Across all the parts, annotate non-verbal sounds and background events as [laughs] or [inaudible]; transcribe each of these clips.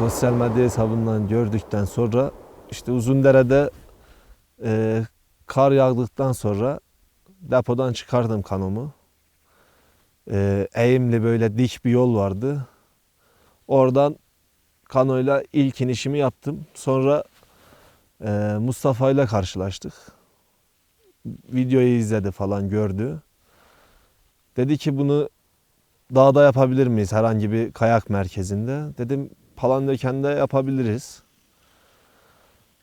sosyal medya hesabından gördükten sonra işte Uzundere'de e, kar yağdıktan sonra depodan çıkardım kanomu. E, eğimli böyle dik bir yol vardı. Oradan kanoyla ilk inişimi yaptım. Sonra e, Mustafa ile karşılaştık. Videoyu izledi falan gördü. Dedi ki bunu dağda yapabilir miyiz herhangi bir kayak merkezinde? Dedim Palandöken'de yapabiliriz.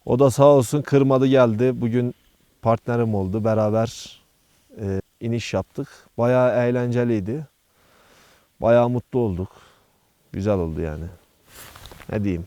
O da sağ olsun kırmadı geldi. Bugün partnerim oldu. Beraber e, iniş yaptık. Bayağı eğlenceliydi. Bayağı mutlu olduk. Güzel oldu yani. Ne diyeyim?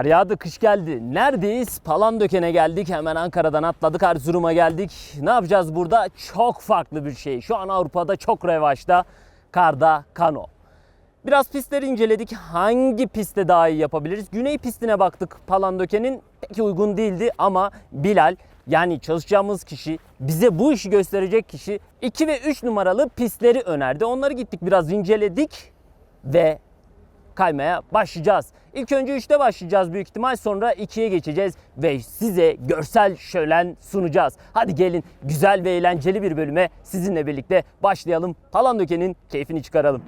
Kar yağdı, kış geldi. Neredeyiz? Palandöken'e geldik. Hemen Ankara'dan atladık, Erzurum'a geldik. Ne yapacağız burada? Çok farklı bir şey. Şu an Avrupa'da çok revaçta. Karda kano. Biraz pistleri inceledik. Hangi pistte daha iyi yapabiliriz? Güney pistine baktık. Palandöken'in pek uygun değildi ama Bilal yani çalışacağımız kişi, bize bu işi gösterecek kişi 2 ve 3 numaralı pistleri önerdi. Onları gittik biraz inceledik ve kaymaya başlayacağız. İlk önce 3'te başlayacağız büyük ihtimal sonra 2'ye geçeceğiz ve size görsel şölen sunacağız. Hadi gelin güzel ve eğlenceli bir bölüme sizinle birlikte başlayalım. Palandöken'in keyfini çıkaralım.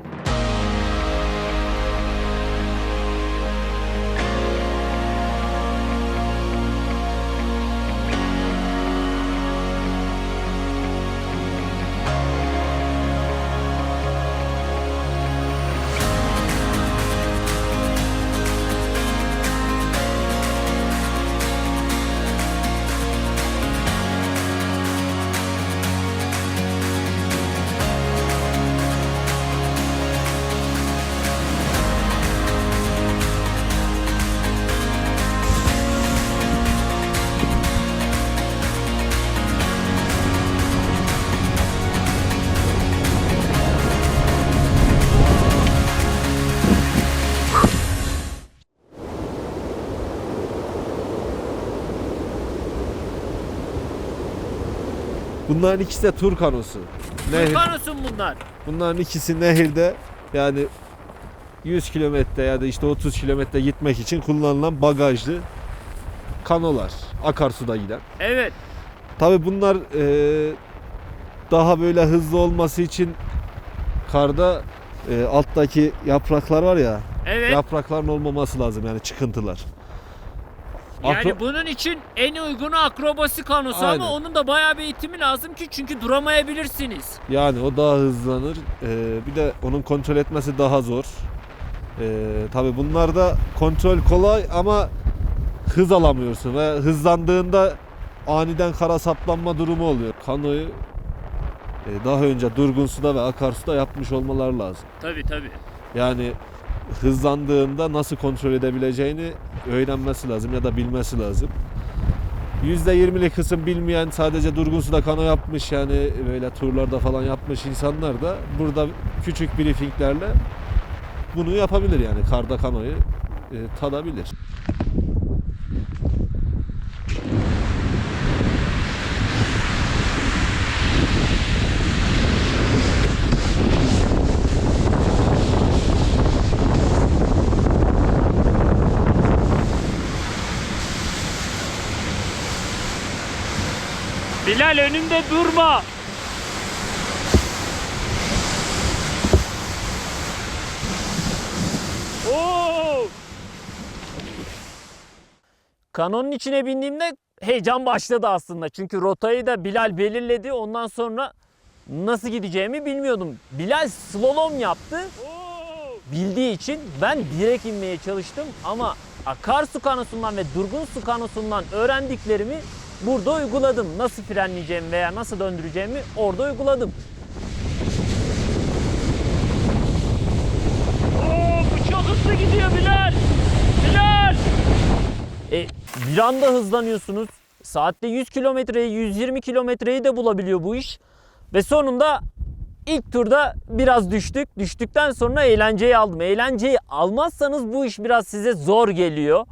Bunların ikisi de tur kanosu. Nehir, Kanosun bunlar. bunların ikisi nehirde yani 100 kilometre ya da işte 30 kilometre gitmek için kullanılan bagajlı kanolar. Akarsuda giden. Evet. Tabi bunlar e, daha böyle hızlı olması için karda e, alttaki yapraklar var ya Evet. yaprakların olmaması lazım yani çıkıntılar. Yani Akro- bunun için en uygunu akrobasi kanosu Aynen. ama onun da bayağı bir eğitimi lazım ki çünkü duramayabilirsiniz. Yani o daha hızlanır. Ee, bir de onun kontrol etmesi daha zor. Ee, tabii bunlarda kontrol kolay ama hız alamıyorsun ve hızlandığında aniden kara saplanma durumu oluyor. Kanoyu e, daha önce durgun suda ve akarsuda yapmış olmaları lazım. Tabi tabi. Yani hızlandığında nasıl kontrol edebileceğini öğrenmesi lazım ya da bilmesi lazım. %20'lik kısım bilmeyen sadece durgun suda kano yapmış yani böyle turlarda falan yapmış insanlar da burada küçük briefinglerle bunu yapabilir yani karda kanoyu e, tadabilir. Bilal önünde durma. Oo! Kanonun içine bindiğimde heyecan başladı aslında. Çünkü rotayı da Bilal belirledi. Ondan sonra nasıl gideceğimi bilmiyordum. Bilal slalom yaptı. Bildiği için ben direkt inmeye çalıştım ama akarsu kanosundan ve durgun su kanosundan öğrendiklerimi burada uyguladım. Nasıl frenleyeceğimi veya nasıl döndüreceğimi orada uyguladım. Oo, bu çok hızlı gidiyor Bilal. Bilal. E, bir anda hızlanıyorsunuz. Saatte 100 kilometreyi, 120 kilometreyi de bulabiliyor bu iş. Ve sonunda ilk turda biraz düştük. Düştükten sonra eğlenceyi aldım. Eğlenceyi almazsanız bu iş biraz size zor geliyor.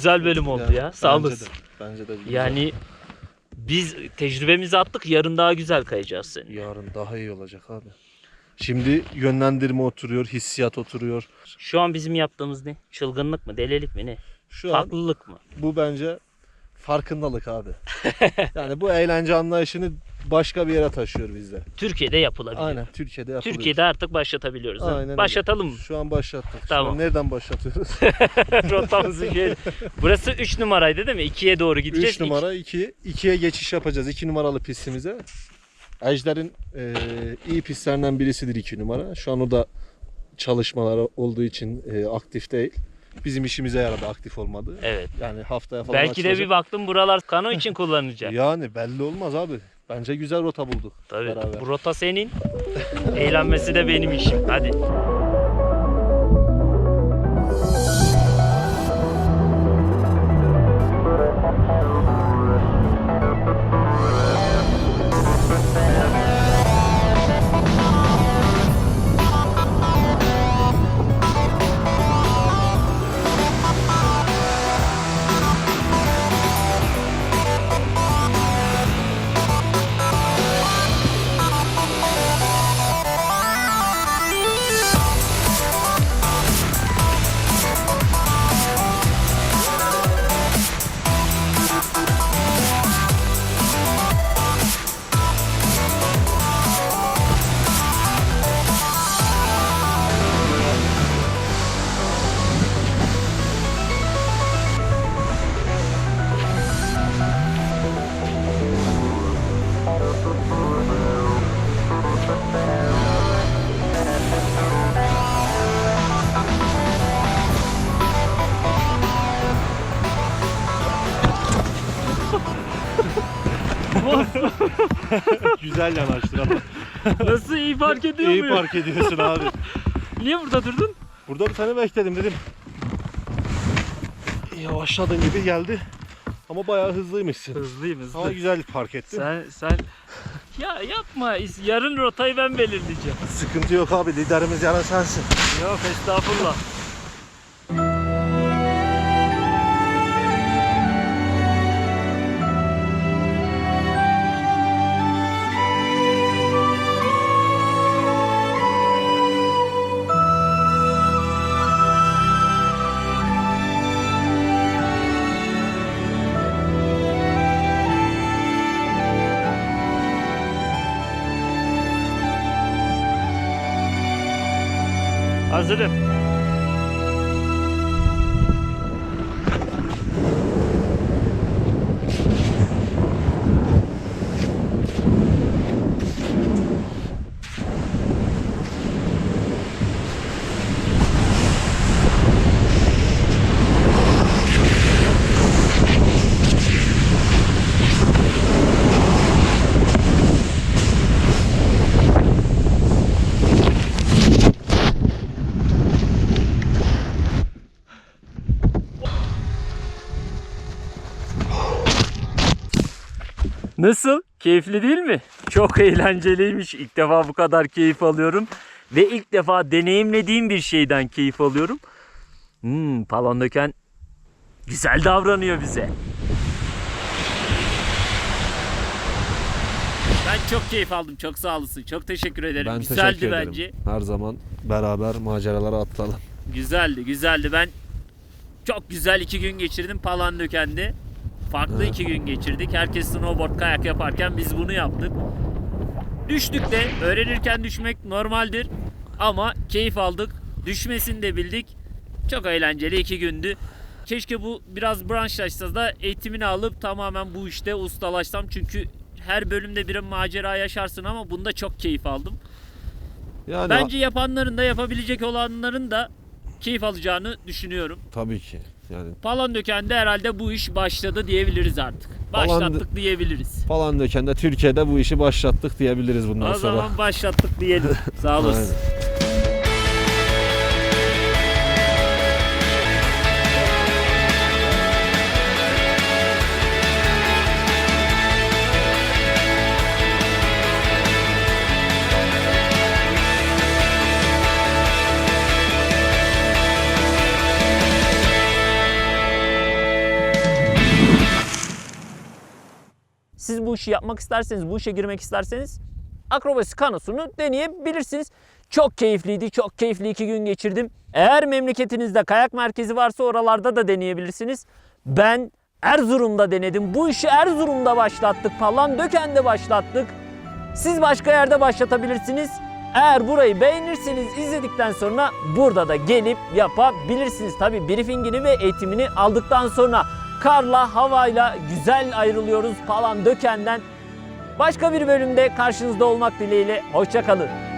Güzel bölüm oldu ya. Sağ Bence olasın. de, Bence de güzel. Yani biz tecrübemizi attık. Yarın daha güzel kayacağız seni. yarın daha iyi olacak abi. Şimdi yönlendirme oturuyor, hissiyat oturuyor. Şu an bizim yaptığımız ne? Çılgınlık mı? Delilik mi ne? Şu an Haklılık mı? bu bence farkındalık abi. [laughs] yani bu eğlence anlayışını başka bir yere taşıyor bizde. Türkiye'de yapılabilir. Aynen Türkiye'de yapılıyor. Türkiye'de artık başlatabiliyoruz. Aynen öyle. Başlatalım mı? Şu an başlattık. Tamam. an nereden başlatıyoruz? [laughs] Rotamızı şöyle. Burası 3 numaraydı değil mi? 2'ye doğru gideceğiz. 3 numara 2. 2'ye geçiş yapacağız 2 numaralı pistimize. Ejder'in e, iyi pistlerinden birisidir 2 numara. Şu an o da çalışmaları olduğu için e, aktif değil. Bizim işimize yaradı aktif olmadı. Evet. Yani haftaya falan Belki de açılacak. bir baktım buralar kano için [laughs] kullanılacak. Yani belli olmaz abi. Bence güzel rota bulduk. Tabii. beraber. Bu rota senin. Eğlenmesi de benim işim. Hadi. [laughs] Güzel yanaştır ama. Nasıl iyi fark ediyor İyi muyum? park ediyorsun abi. [laughs] Niye burada durdun? Burada bir tane bekledim dedim. Yavaşladın gibi geldi. Ama bayağı hızlıymışsın. Hızlıyım hızlı. Ama güzel park ettin. Sen sen [laughs] ya yapma. Yarın rotayı ben belirleyeceğim. Sıkıntı yok abi. Liderimiz yana sensin. Yok estağfurullah. Positive. Nasıl? Keyifli değil mi? Çok eğlenceliymiş. İlk defa bu kadar keyif alıyorum. Ve ilk defa deneyimlediğim bir şeyden keyif alıyorum. Hmm, Palandöken güzel davranıyor bize. Ben çok keyif aldım. Çok sağ olasın. Çok teşekkür ederim. Ben güzeldi teşekkür ederim. bence. Her zaman beraber maceralara atılalım. Güzeldi, güzeldi. Ben çok güzel iki gün geçirdim Palandöken'de. Farklı iki gün geçirdik. Herkes snowboard kayak yaparken biz bunu yaptık. Düştük de öğrenirken düşmek normaldir. Ama keyif aldık. Düşmesini de bildik. Çok eğlenceli iki gündü. Keşke bu biraz branşlaşsa da eğitimini alıp tamamen bu işte ustalaşsam. Çünkü her bölümde bir macera yaşarsın ama bunda çok keyif aldım. Yani Bence yapanların da yapabilecek olanların da keyif alacağını düşünüyorum. tabii ki. Yani Palandöken'de herhalde bu iş başladı diyebiliriz artık. Başlattık diyebiliriz. falan döken de Türkiye'de bu işi başlattık diyebiliriz bundan O sonra. zaman başlattık diyelim. [laughs] Sağ olasın. Siz işi yapmak isterseniz, bu işe girmek isterseniz akrobasi kanosunu deneyebilirsiniz. Çok keyifliydi, çok keyifli iki gün geçirdim. Eğer memleketinizde kayak merkezi varsa oralarda da deneyebilirsiniz. Ben Erzurum'da denedim. Bu işi Erzurum'da başlattık. Palandöken'de başlattık. Siz başka yerde başlatabilirsiniz. Eğer burayı beğenirseniz izledikten sonra burada da gelip yapabilirsiniz. Tabi briefingini ve eğitimini aldıktan sonra karla, havayla güzel ayrılıyoruz Palandöken'den. Başka bir bölümde karşınızda olmak dileğiyle. Hoşçakalın.